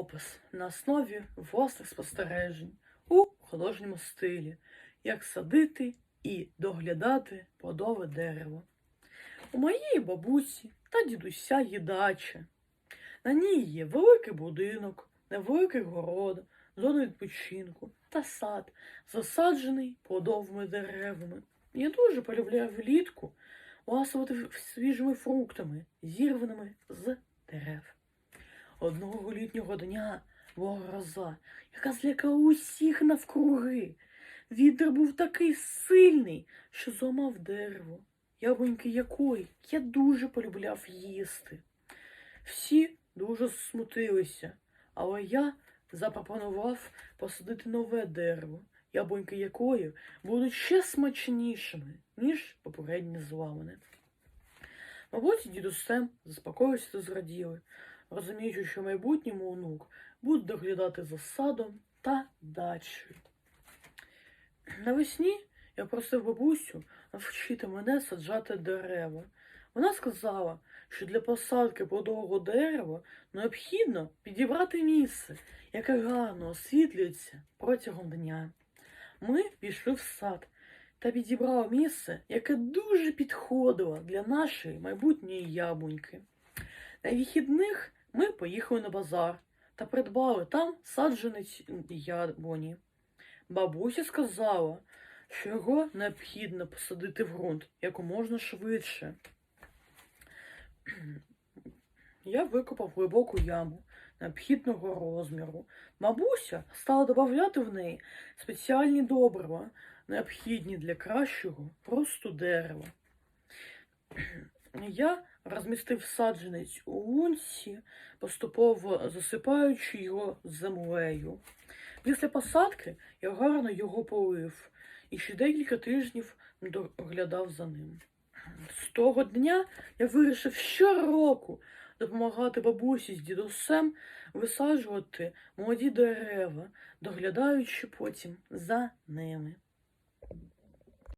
опис на основі власних спостережень у художньому стилі, як садити і доглядати плодове дерево. У моєї бабусі та дідуся є дача. На ній є великий будинок, невеликий город, зона відпочинку та сад, засаджений плодовими деревами. Я дуже полюбляю влітку ласувати свіжими фруктами, зірваними з дерев. Одного літнього дня була гроза, яка злякала усіх навкруги. Вітер був такий сильний, що зламав дерево, яблуньки якої я дуже полюбляв їсти. Всі дуже смутилися, але я запропонував посадити нове дерево, яблуньки якої будуть ще смачнішими, ніж попереднє зламане. Мабуть, дідусем заспокоївся та зраділи, розуміючи, що майбутньому онук буде доглядати за садом та дачею. Навесні я просив бабусю навчити мене саджати дерева. Вона сказала, що для посадки плодового дерева необхідно підібрати місце, яке гарно освітлюється протягом дня. Ми пішли в сад та підібрали місце, яке дуже підходило для нашої майбутньої яблуньки. На вихідних ми поїхали на базар та придбали там саджанець яблуні. Бабуся сказала, що його необхідно посадити в ґрунт якомога швидше. Я викопав глибоку яму необхідного розміру. Бабуся стала додавати в неї спеціальні добрива, необхідні для кращого росту дерева. Я розмістив саджанець у лунці, поступово засипаючи його землею. Після посадки я гарно його полив і ще декілька тижнів доглядав за ним. З того дня я вирішив щороку допомагати бабусі з дідусем висаджувати молоді дерева, доглядаючи потім за ними.